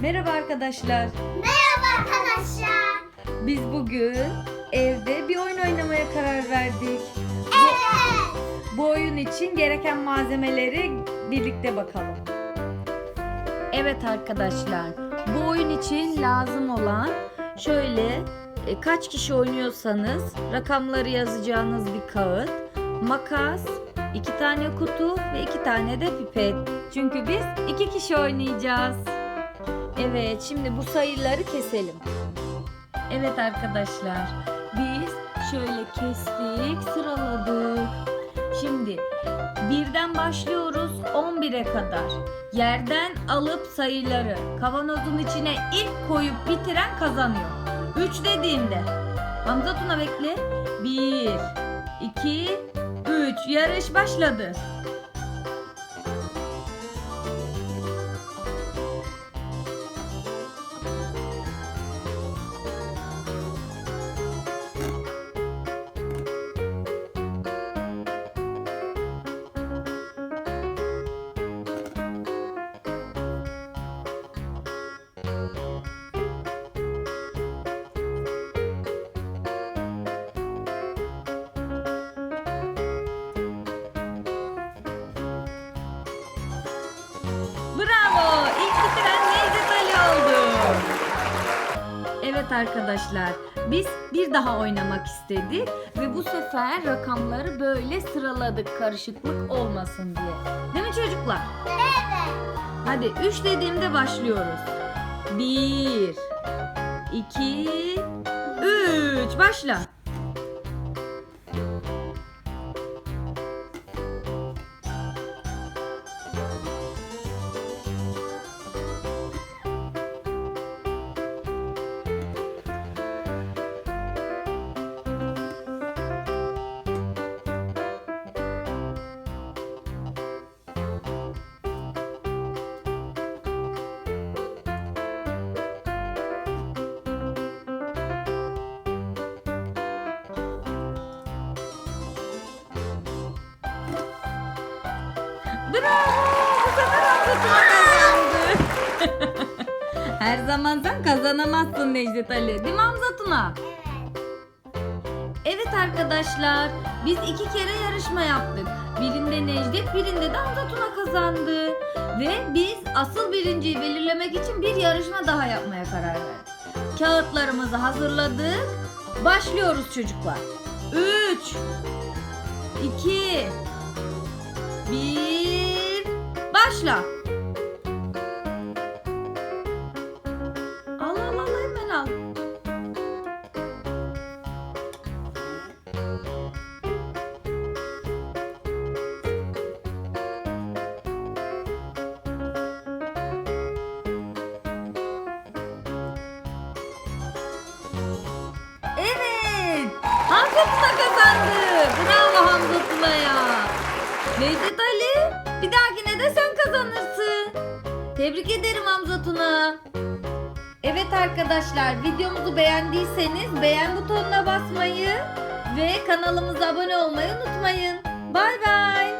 Merhaba arkadaşlar. Merhaba arkadaşlar. Biz bugün evde bir oyun oynamaya karar verdik. Evet. Bu oyun için gereken malzemeleri birlikte bakalım. Evet arkadaşlar. Bu oyun için lazım olan şöyle e, kaç kişi oynuyorsanız rakamları yazacağınız bir kağıt, makas, iki tane kutu ve iki tane de pipet. Çünkü biz iki kişi oynayacağız. Evet, şimdi bu sayıları keselim. Evet arkadaşlar, biz şöyle kestik, sıraladık. Şimdi birden başlıyoruz 11'e kadar. Yerden alıp sayıları kavanozun içine ilk koyup bitiren kazanıyor. 3 dediğimde Hamza Tuna bekle. 1 2 3 yarış başladı. Bravo! İlk bitiren Necdet Ali oldu. Evet arkadaşlar, biz bir daha oynamak istedik ve bu sefer rakamları böyle sıraladık karışıklık olmasın diye. Değil mi çocuklar? Evet. Hadi 3 dediğimde başlıyoruz. 1 2 3 başla. Her zaman sen kazanamazsın Necdet Ali. Değil mi Hamza Tuna? Evet arkadaşlar, biz iki kere yarışma yaptık. Birinde Necdet, birinde de Hamza Tuna kazandı. Ve biz asıl birinciyi belirlemek için bir yarışma daha yapmaya karar verdik. Kağıtlarımızı hazırladık. Başlıyoruz çocuklar. 3 2 1 Başla. Al al al hemen al. Evet. Hamza Necdet Ali bir dahakine de sen kazanırsın. Tebrik ederim Hamza Tuna. Evet arkadaşlar videomuzu beğendiyseniz beğen butonuna basmayı ve kanalımıza abone olmayı unutmayın. Bay bay.